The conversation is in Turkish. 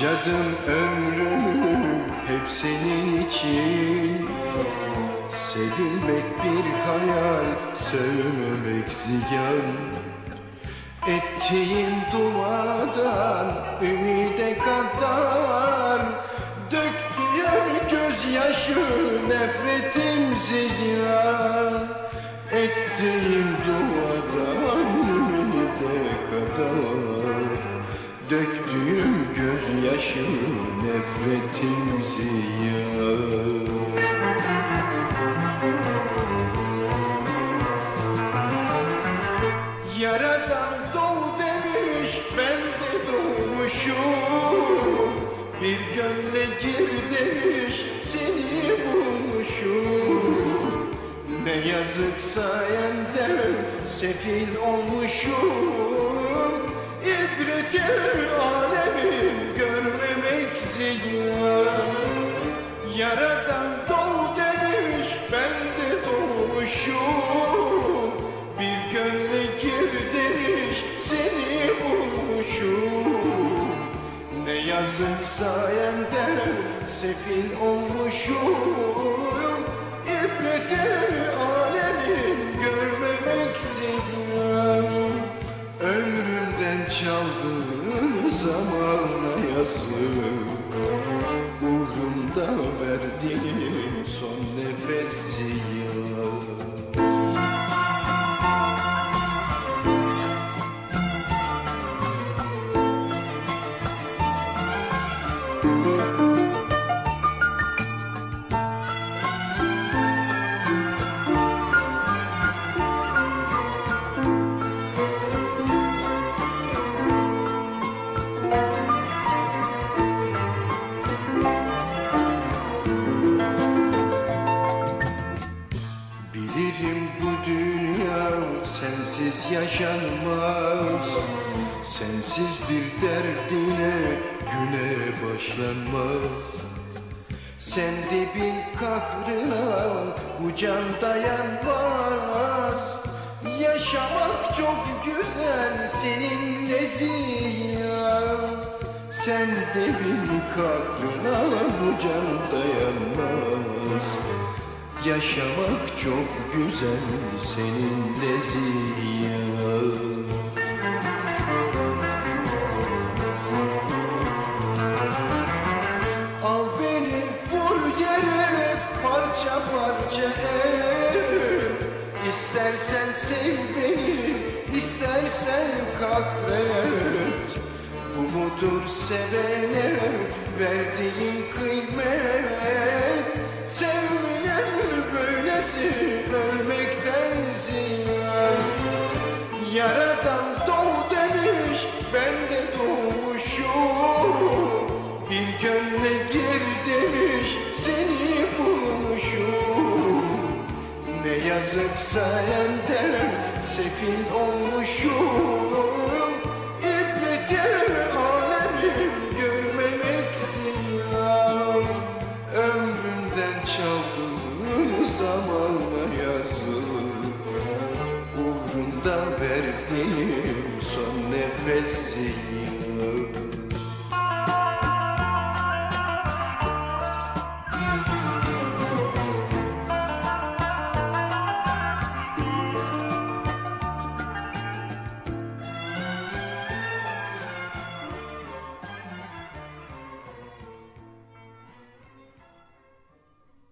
Cadım ömrüm hep senin için. Sevilmek bir hayal, sevmemek ziyan Ettiğim duadan ümide kadar Döktüğüm gözyaşı nefretim ziyan. Ettiğim duadan ümide kadar Döktüğüm gözyaşı nefretim ziyan Yaradan doğ demiş ben de doğmuşum. Bir gönle gir demiş seni bulmuşum. Ne yazık sayende sefil olmuşum. İbreti alemin Yaradan doğ demiş ben de doğmuşum Bir gönle gir demiş seni bulmuşum. Ne yazık sayende sefil olmuşum. İbreti alemin görmemek ziyan Ömrümden çaldığın zamana yazık verdiğim son nefes sensiz yaşanmaz Sensiz bir derdine güne başlanmaz. Sen de bil kahrına bu can dayanmaz. Yaşamak çok güzel seninle ziyan Sen de bil kahrına bu can dayanmaz Yaşamak çok güzel seninle ziyan Al beni vur yere parça parça et İstersen sev beni istersen kahret. Bu mudur sevene verdiğin kıymet Gönle gir demiş seni bulmuşum. Ne yazık sayende sefil olmuşum. İbreti alemin görmemek ziyan Ömrümden çaldığın zamana yazık Uğrunda verdiğim son nefes ziyan